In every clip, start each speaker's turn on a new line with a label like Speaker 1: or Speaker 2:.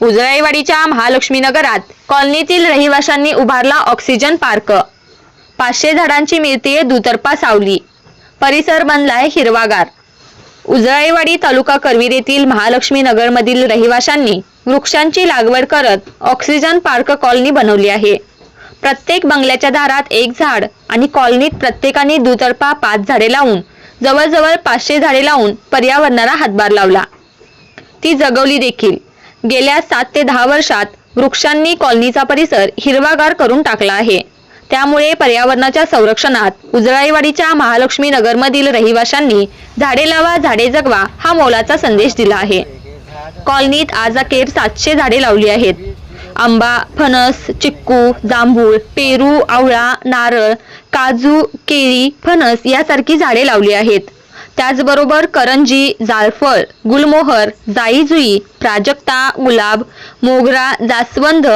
Speaker 1: उजळाईवाडीच्या महालक्ष्मी नगरात कॉलनीतील रहिवाशांनी उभारला ऑक्सिजन पार्क. पाचशे झाडांची मिळतीये दुतर्फा सावली. परिसर बनलाय हिरवागार. उजळाईवाडी तालुका करवीर येथील महालक्ष्मी नगरमधील रहिवाशांनी वृक्षांची लागवड करत ऑक्सिजन पार्क कॉलनी बनवली आहे. प्रत्येक बंगल्याच्या दारात एक झाड आणि कॉलनीत प्रत्येकाने दुतर्फा पाच झाडे लावून जवळजवळ पाचशे झाडे लावून पर्यावरणाला हातभार लावला. ती जगवली देखील. गेल्या सात ते दहा वर्षात वृक्षांनी कॉलनीचा परिसर हिरवागार करून टाकला आहे. त्यामुळे पर्यावरणाच्या संरक्षणात उजळाईवाडीच्या महालक्ष्मी नगरमधील रहिवाशांनी झाडे लावा झाडे जगवा हा मोलाचा संदेश दिला आहे. कॉलनीत आज अखेर सातशे झाडे लावली आहेत. आंबा फणस चिक्कू जांभूळ पेरू आवळा नारळ काजू केळी फणस यासारखी झाडे लावली आहेत. त्याचबरोबर करंजी जायफळ गुलमोहर जाईजुई प्राजक्ता गुलाब मोगरा जास्वंद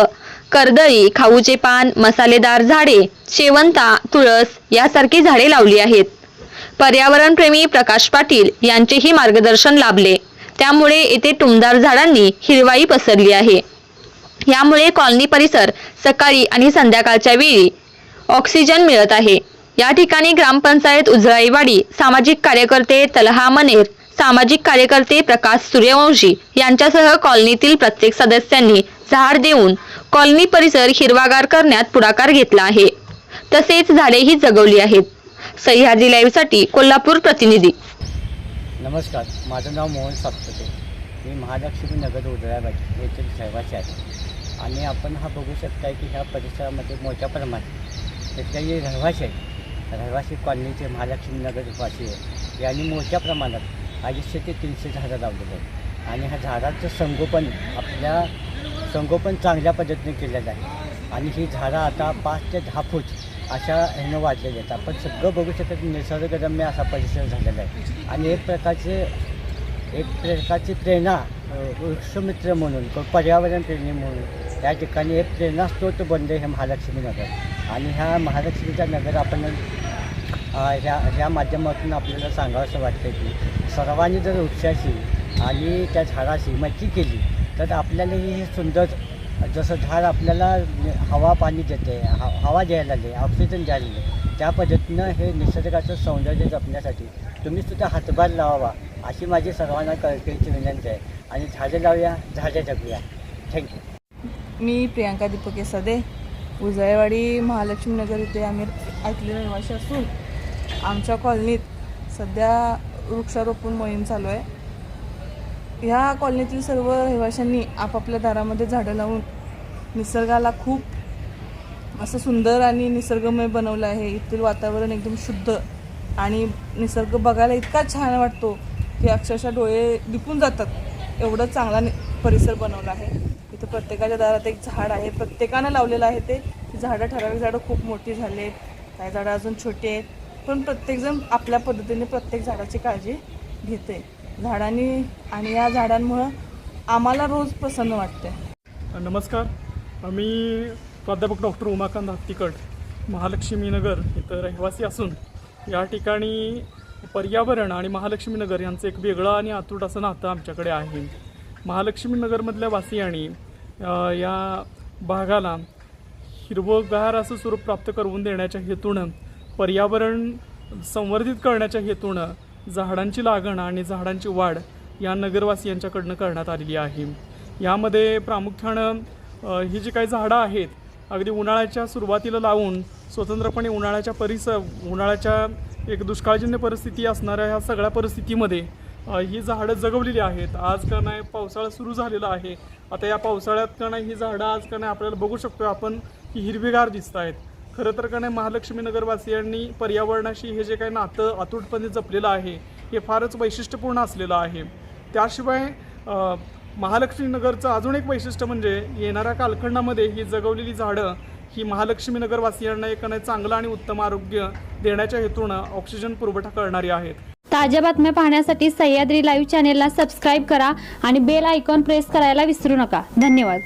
Speaker 1: कर्दळी खाऊचे पान मसालेदार झाडे शेवंता तुळस यासारखी झाडे लावली आहेत. पर्यावरणप्रेमी प्रकाश पाटील यांचेही मार्गदर्शन लाभले. त्यामुळे येथे टुमदार झाडांनी हिरवाई पसरली आहे. यामुळे कॉलनी परिसर सकाळी आणि संध्याकाळच्या वेळी ऑक्सिजन मिळत आहे. या ठिकाणी ग्रामपंचायत उजळाईवाडी सामाजिक कार्यकर्ते तलहा मनेर सामाजिक कार्यकर्ते प्रकाश सूर्यवंशी यांच्यासह कॉलनीतील प्रत्येक सदस्यांनी झाड देऊन कॉलनी परिसर हिरवागार करण्यात पुढाकार घेतला आहे. तसेच झाडेही जगवली आहेत. सह्याद्री लाईव्हसाठी कोल्हापूर प्रतिनिधी.
Speaker 2: नमस्कार माझं नाव मोहन सातपुते. मी महालक्ष्मी नगर उजळ्याबाई येथील रहिवासी आहे. आणि आपण हा बघू शकता की ह्या परिसरामध्ये मोठ्या प्रमाणात तिथले जे रहिवासी आहेत. रहिवासी कॉलनीचे महालक्ष्मी नगरवासी आहे. यांनी मोठ्या प्रमाणात अडीचशे ते तीनशे झाडं लावलेली आहेत. आणि ह्या झाडांचं संगोपन आपल्या संगोपन चांगल्या पद्धतीने केलेलं आहे. आणि ही झाडं आता पाच ते दहा फूट अशा ह्यानं वाढलेली आहेत. आपण सगळं बघू शकत निसर्गरम्य असा परिसर झालेला आहे. आणि एक प्रकारचे एक प्रकारची प्रेरणा वृक्षमित्र म्हणून किंवा पर्यावरण प्रेमी म्हणून या ठिकाणी एक प्रेरणास्त्रोत बनले हे महालक्ष्मी नगर आणि ह्या महालक्ष्मीचा नगर आपण ह्या ह्या माध्यमातून आपल्याला सांगावंसं वाटतं की सर्वांनी जर वृक्षाशी आणि त्या झाडाशी मैत्री केली तर आपल्यालाही हे सुंदर जसं झाड आपल्याला हवा पाणी देते हवा हवा द्यायला लागले ऑक्सिजन द्यायला लागले त्या पद्धतीनं हे निसर्गाचं सौंदर्य जपण्यासाठी तुम्ही सुद्धा हातभार लावावा अशी माझी सर्वांना कळकळीची विनंती आहे. आणि झाडे लावूया झाडे जगूया. थँक्यू
Speaker 3: मी प्रियांका दीपके सदे उजळेवाडी महालक्ष्मीनगर इथे आम्ही ऐकले रहिवाशी असून आमच्या कॉलनीत सध्या वृक्षारोपण मोहीम चालू आहे. ह्या कॉलनीतील सर्व रहिवाशांनी आपापल्या दारामध्ये झाडं लावून निसर्गाला खूप असं सुंदर आणि निसर्गमय बनवलं आहे. येथील वातावरण एकदम शुद्ध आणि निसर्ग बघायला इतका छान वाटतो की अक्षरशः डोळे दिपून जातात. एवढं चांगला नि परिसर बनवला आहे. इथं प्रत्येकाच्या दारात एक झाड आहे. प्रत्येकानं लावलेलं आहे ते. झाडं ठराविक झाडं खूप मोठी झाली आहेत काही झाडं अजून छोटी आहेत. पण प्रत्येकजण आपल्या पद्धतीने प्रत्येक झाडाची काळजी घेते. झाडांनी आणि या झाडांमुळं आम्हाला रोज प्रसन्न वाटते
Speaker 4: नमस्कार. मी प्राध्यापक डॉक्टर उमाकांत हत्तीकट महालक्ष्मीनगर इथं रहिवासी असून या ठिकाणी पर्यावरण आणि महालक्ष्मीनगर यांचं एक वेगळं आणि आतूट असं नातं आमच्याकडे आहे. महालक्ष्मीनगरमधल्या वासियांनी या भागाला हिरवंगार असं स्वरूप प्राप्त करून देण्याच्या हेतूनं पर्यावरण संवर्धित करण्याच्या हेतूनं झाडांची लागण आणि झाडांची वाढ या नगरवासियांच्याकडनं करण्यात आलेली आहे. यामध्ये प्रामुख्यानं ही जी काही झाडं आहेत अगदी उन्हाळ्याच्या सुरुवातीला लावून स्वतंत्रपणे उन्हाळ्याच्या परिसर उन्हाळ्याच्या एक दुष्काळजन्य परिस्थिती असणाऱ्या ह्या सगळ्या परिस्थितीमध्ये ही झाडं जगवलेली आहेत. आज का नाही पावसाळा सुरू झालेला आहे. आता या पावसाळ्यात का नाही ही झाडं आज का नाही आपल्याला बघू शकतो आपण की हिरवीगार दिसत आहेत खरं तर का नाही महालक्ष्मी नगरवासियांनी पर्यावरणाशी हे जे काही नातं अतूटपणे जपलेलं आहे हे फारच वैशिष्ट्यपूर्ण असलेलं आहे. त्याशिवाय महालक्ष्मीनगरचं महालक्ष्मी नगरचं अजून एक वैशिष्ट्य म्हणजे येणाऱ्या कालखंडामध्ये ही जगवलेली झाडं ही महालक्ष्मी नगरवासियांना एक नाही चांगलं आणि उत्तम आरोग्य देण्याच्या हेतूनं ऑक्सिजन पुरवठा करणारी आहेत.
Speaker 5: ताज्या बातम्या पाहण्यासाठी सह्याद्री लाईव्ह चॅनेलला सबस्क्राईब करा आणि बेल आयकॉन प्रेस करायला विसरू नका. धन्यवाद.